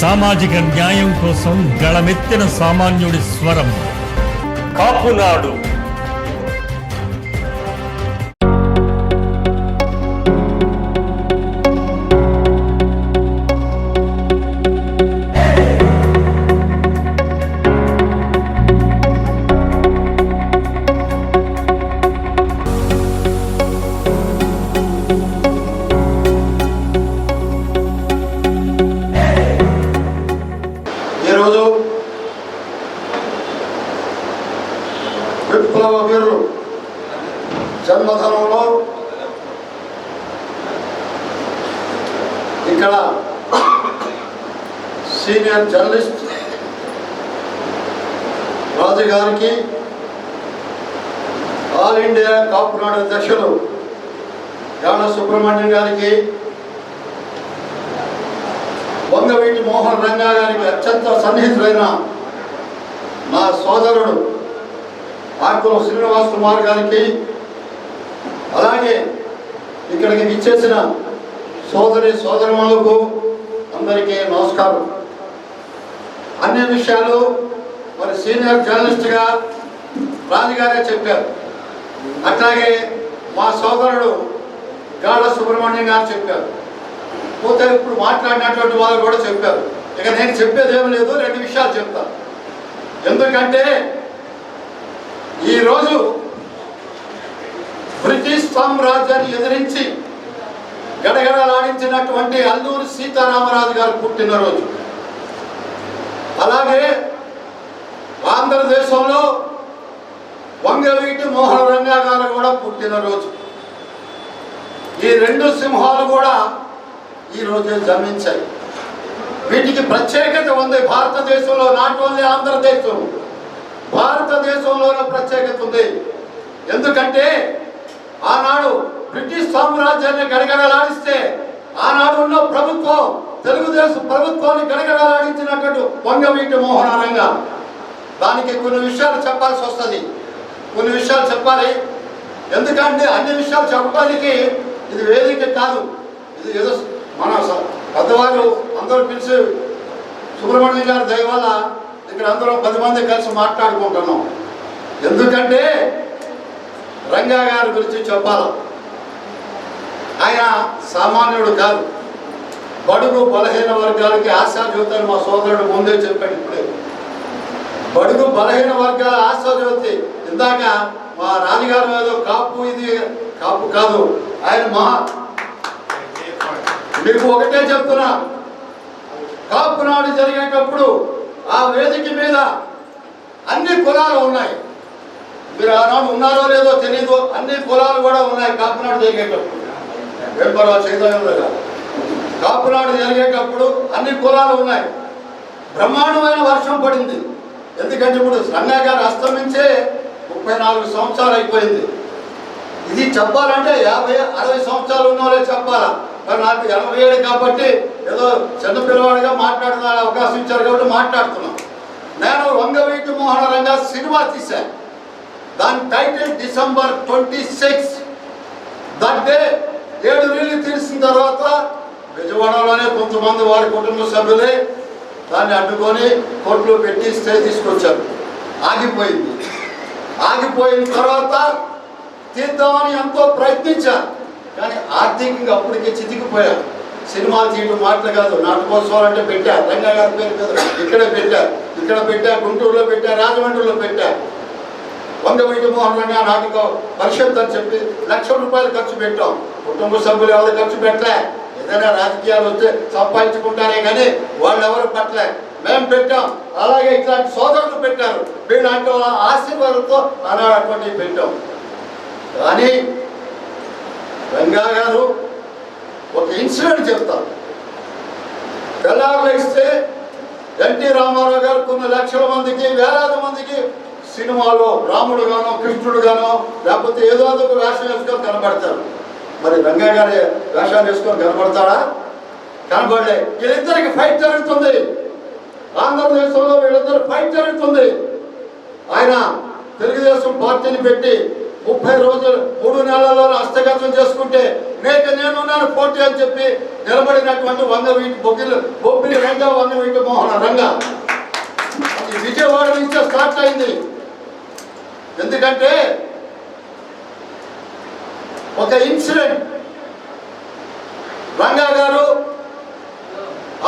సామాజిక న్యాయం కోసం గళమెత్తిన సామాన్యుడి స్వరం. కాపునాడు. జన్మధనంలో ఇక్కడ సీనియర్ జర్నలిస్ట్ రాజు గారికి ఆల్ ఇండియా కాపునాడు అధ్యక్షులు గాన సుబ్రహ్మణ్యం గారికి వంగవీటి మోహన్ రంగా గారికి అత్యంత సన్నిహితుడైన నా సోదరుడు ఆకుల శ్రీనివాస్ కుమార్ గారికి అలాగే ఇక్కడికి విచ్చేసిన సోదరి సోదరులకు అందరికీ నమస్కారం. అన్ని విషయాలు మరి సీనియర్ జర్నలిస్ట్గా రాజుగారే చెప్పారు. అట్లాగే మా సోదరుడు గాఢ సుబ్రహ్మణ్యం గారు చెప్పారు. పోతే ఇప్పుడు మాట్లాడినటువంటి వాళ్ళు కూడా చెప్పారు. ఇక నేను చెప్పేది ఏం లేదు రెండు విషయాలు చెప్తాను ఎందుకంటే ఈరోజు బ్రిటిష్ సామ్రాజ్యాన్ని ఎదిరించి గడగడలాడించినటువంటి అల్లూరి సీతారామరాజు గారు పుట్టినరోజు. అలాగే ఆంధ్రదేశంలో వంగవీటి మోహన రంగా గారు కూడా పుట్టినరోజు. ఈ రెండు సింహాలు కూడా ఈ రోజే జన్మించాయి. వీటికి ప్రత్యేకత ఉంది. భారతదేశంలో నాట్ ఓన్లీ ఆంధ్రదేశం భారతదేశంలోనే ప్రత్యేకత ఉంది. ఎందుకంటే ఆనాడు బ్రిటిష్ సామ్రాజ్యాన్ని గడగడలాడిస్తే ఆనాడు ఉన్న ప్రభుత్వం తెలుగుదేశం ప్రభుత్వాన్ని గడగడలాడించినట్టు వంగవీటి మోహనారంగా. దానికి కొన్ని విషయాలు చెప్పాల్సి వస్తుంది. కొన్ని విషయాలు చెప్పాలి. ఎందుకంటే అన్ని విషయాలు చెప్పడానికి ఇది వేదిక కాదు. ఇది ఏదో మన స- పెద్దవాళ్ళు అందరూ పిలిచి సుబ్రహ్మణ్యం గారి దయ వల్ల ఇక్కడ అందరం పది మంది కలిసి మాట్లాడుకుంటున్నాం. ఎందుకంటే రంగా గారి గురించి చెప్పాలి? ఆయన సామాన్యుడు కాదు. బడుగు బలహీన వర్గాలకి ఆశాజ్యోతి మా సోదరుడు ముందే చెప్పాడు ఇప్పుడే. బడుగు బలహీన వర్గాల ఆశాజ్యోతి ఇందాక మా రాజుగారు ఏదో కాపు ఇది కాపు కాదు. ఆయన మహా మీకు ఒకటే చెప్తున్నా. కాపు నాడు జరిగేటప్పుడు ఆ వేదిక మీద అన్ని కులాలు ఉన్నాయి. మీరు ఆనాడు ఉన్నారో లేదో తెలీదు అన్ని కులాలు కూడా ఉన్నాయి. కాపునాడు జరిగేటప్పుడు. వెంపరా చైతన్యంలో కాపునాడు జరిగేటప్పుడు అన్ని కులాలు ఉన్నాయి. బ్రహ్మాండమైన వర్షం పడింది. ఎందుకంటే ఇప్పుడు రంగా గారు అస్తమించే ముప్పై నాలుగు సంవత్సరాలు అయిపోయింది. ఇది చెప్పాలంటే యాభై అరవై సంవత్సరాలు ఉన్న వాళ్ళే చెప్పాలా? మరి నాకు ఎనభై ఏడు కాబట్టి ఏదో చిన్న పిల్లవాడిగా మాట్లాడుతున్న అవకాశం ఇచ్చారు కాబట్టి మాట్లాడుతున్నాం. నేను వంగవీటి మోహన రంగా సినిమా తీశాను. దాని title December twenty six. That day ఏడు నీళ్ళు తీసిన తర్వాత విజయవాడలోనే కొంతమంది వారి కుటుంబ సభ్యులే దాన్ని అడ్డుకొని కోర్టులో పెట్టి స్టే తీసుకొచ్చారు. ఆగిపోయింది. ఆగిపోయిన తర్వాత తీద్దామని ఎంతో ప్రయత్నించారు. కానీ ఆర్థికంగా అప్పటికే చితికిపోయారు. సినిమాలు తీయడం మాటలు కాదు నాటకోత్సవాలు అంటే పెట్టారు. రంగా గారి పేరు మీద ఇక్కడ పెట్టారు. ఇక్కడ పెట్టారు గుంటూరులో పెట్టారు రాజమండ్రిలో పెట్టారు. వంగవీటి మోహన్ రంగా నాటికో పరిషత్ అని చెప్పి లక్ష రూపాయలు ఖర్చు పెట్టాం. కుటుంబ సభ్యులు ఎవరు ఖర్చు పెట్టలే. ఏదైనా రాజకీయాలు వస్తే సంపాదించుకుంటారే కానీ వాళ్ళు ఎవరు పట్టలే. మేము పెట్టాం. అలాగే ఇట్లాంటి సోదరులు పెట్టారు. వీళ్ళంటే వాళ్ళ ఆశీర్వాదంతో ఆనాడు పెట్టాం. కానీ రంగా గారు ఒక ఇన్సిడెంట్ చెప్తారు. తెల్లారులు ఇస్తే ఎన్టీ రామారావు గారు కొన్ని లక్షల మందికి వేలాది మందికి సినిమాలో రాముడు గానో కృష్ణుడు గానో లేకపోతే ఏదో ఒక వేషం వేసుకొని కనపడతారు మరి రంగా గారి వేషాలు వేసుకొని కనబడతాడా? కనపడలే వీళ్ళిద్దరికి ఫైట్ జరుగుతుంది. ఆంధ్రదేశంలో వీళ్ళిద్దరు ఫైట్ జరుగుతుంది. ఆయన తెలుగుదేశం పార్టీని పెట్టి ముప్పై రోజులు మూడు నెలల్లో హస్తగతం చేసుకుంటే నేను నేనున్నాను పోటీ అని చెప్పి నిలబడినటువంటి వంద వీటి బొగ్గిలు బొబ్బిలి రంగా వంద వీటి మోహన రంగా. విజయవాడ నుంచే స్టార్ట్ అయింది. ఎందుకంటే ఒక ఇన్సిడెంట్. రంగా గారు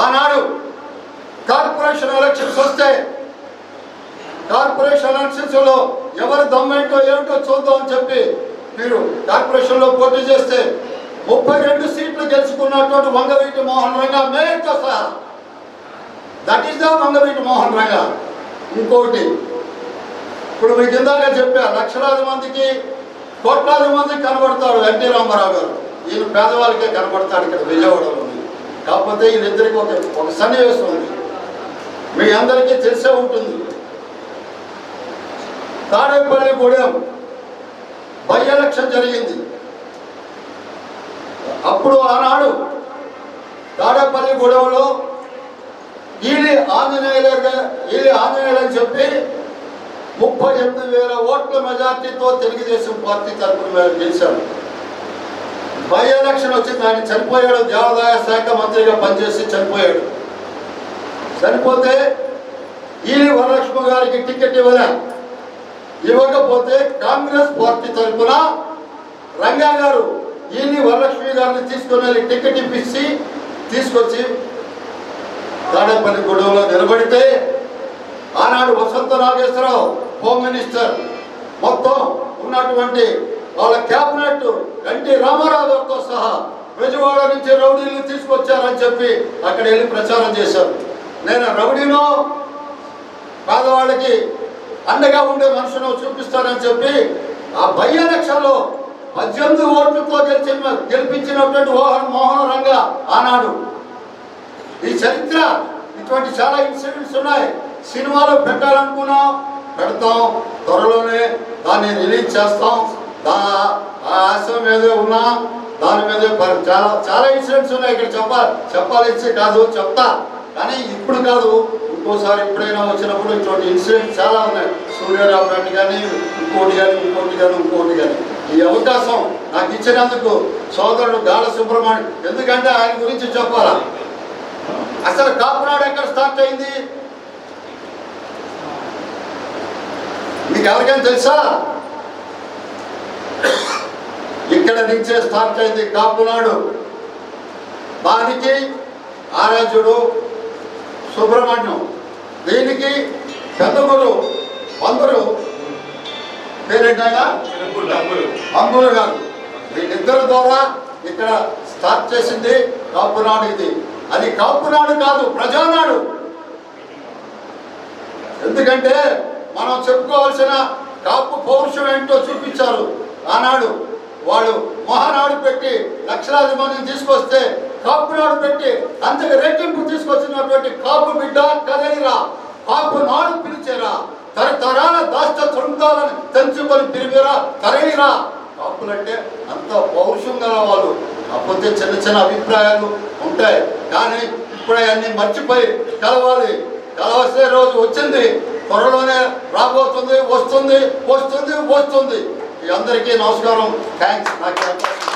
ఆనాడు కార్పొరేషన్ ఎలక్షన్స్ వస్తే కార్పొరేషన్ ఎలక్షన్స్లో ఎవరు దమ్మేంటో ఏమిటో చూద్దాం అని చెప్పి మీరు కార్పొరేషన్లో పోటీ చేస్తే ముప్పై రెండు సీట్లు గెలుచుకున్నటువంటి వంగవీటి మోహన్ రంగా మేయర్తో సహా. That is the Vangaveeti Mohan Ranga. ఇంకోటి ఇప్పుడు మీకు ఇందాక చెప్పా లక్షలాది మందికి కోట్లాది మందికి కనబడతాడు ఎన్టీ రామారావు గారు. ఈయన పేదవాళ్ళకే కనబడతాడు ఇక్కడ విజయవాడలో. కాకపోతే వీళ్ళిద్దరికి ఒక ఒక సన్నివేశం ఉంది. మీ అందరికీ తెలిసే ఉంటుంది. తాడేపల్లి గూడెం బై ఎలక్షన్ జరిగింది. అప్పుడు ఆనాడు తాడేపల్లి గూడెంలో ఈలి ఆంజనేయులు ఈలి ఆంజనేయులు అని చెప్పి ముప్పై ఎనిమిది వేల ఓట్ల మెజార్టీతో తెలుగుదేశం పార్టీ తరఫున గెలిచాడు బై ఎలక్షన్ వచ్చింది ఆయన చనిపోయాడు దేవాదాయ శాఖ మంత్రిగా పనిచేసి చనిపోయాడు. చనిపోతే ఈ వరలక్ష్మి గారికి టికెట్ ఇవ్వలే. ఇవ్వకపోతే కాంగ్రెస్ పార్టీ తరఫున రంగా గారు ఈ వరలక్ష్మి గారిని తీసుకుని వెళ్ళి టికెట్ ఇప్పించి తీసుకొచ్చి తాడేపల్లి గొడవలో నిలబడితే ఆనాడు వసంత నాగేశ్వరరావు హోమ్ మినిస్టర్ మొత్తం ఉన్నటువంటి వాళ్ళ క్యాబినెట్ ఎన్టీ రామారావు గారితో సహా విజయవాడ నుంచి రౌడీలు తీసుకొచ్చారని చెప్పి అక్కడ వెళ్ళి ప్రచారం చేశారు. నేను రౌడీనో పేదవాళ్ళకి అండగా ఉండే మనుషులు చూపిస్తానని చెప్పి ఆ బై ఎలక్షన్లో పద్దెనిమిది ఓట్లతో గెలిచిన గెలిపించినటువంటి మోహన్ మోహన్ రంగ ఆనాడు. ఈ చరిత్ర ఇటువంటి చాలా ఇన్సిడెంట్స్ ఉన్నాయి. సినిమాలో పెట్టాలనుకున్నాం. పెడతాం. త్వరలోనే దాన్ని రిలీజ్ చేస్తాం. దా ఆ ఆశయం మీద ఉన్నా దాని మీద చాలా చాలా ఇన్సిడెంట్స్ ఉన్నాయి ఇక్కడ చెప్పాలి చెప్పాలి కాదు చెప్తా. కానీ ఇప్పుడు కాదు ఇంకోసారి ఎప్పుడైనా వచ్చినప్పుడు ఇటువంటి ఇన్సిడెంట్స్ చాలా ఉన్నాయి. సూర్యరావు కానీ ఇంకోటి కానీ ఇంకోటి కానీ ఇంకోటి కానీ. ఈ అవకాశం నాకు ఇచ్చినందుకు సోదరుడు గాల సుబ్రహ్మణ్యం. ఎందుకంటే ఆయన గురించి చెప్పాలా? అసలు కాపునాడు ఎక్కడ స్టార్ట్ అయింది? ఎవరికైనా తెలుసా? ఇక్కడ నుంచే స్టార్ట్ అయింది కాపునాడు. దానికి ఆరాధ్యుడు సుబ్రహ్మణ్యం దీనికి పెద్దగురు అందరూ పేరేంటైనా అంగులు గారు. వీళ్ళిద్దరి ద్వారా ఇక్కడ స్టార్ట్ చేసింది కాపునాడు ఇది. అది కాపునాడు కాదు ప్రజానాడు. ఎందుకంటే మనం చెప్పుకోవాల్సిన కాపు పౌరుషం ఏంటో చూపించారు. ఆనాడు వాళ్ళు మహానాడు పెట్టి లక్షలాది మందిని తీసుకొస్తే కాపు నాడు పెట్టి అంతకు రెట్టింపు తీసుకొచ్చినటువంటి కాపు బిడ్డ కదలిరా. కాపు నాడు పిలిచేరా. తరతరాల దాష్ట తృంగాలను తెంచుకొని పిలిపిరా తరలిరా. కాపులంటే అంత పౌరుషం గల వాళ్ళు కాకపోతే చిన్న చిన్న అభిప్రాయాలు ఉంటాయి. కానీ ఇప్పుడే అన్నీ మర్చిపోయి కలవాలి. కలవలసిన రోజు వచ్చింది. త్వరలోనే రాబోతుంది వస్తుంది వస్తుంది వస్తుంది. మీ అందరికీ నమస్కారం. థ్యాంక్స్ నాకు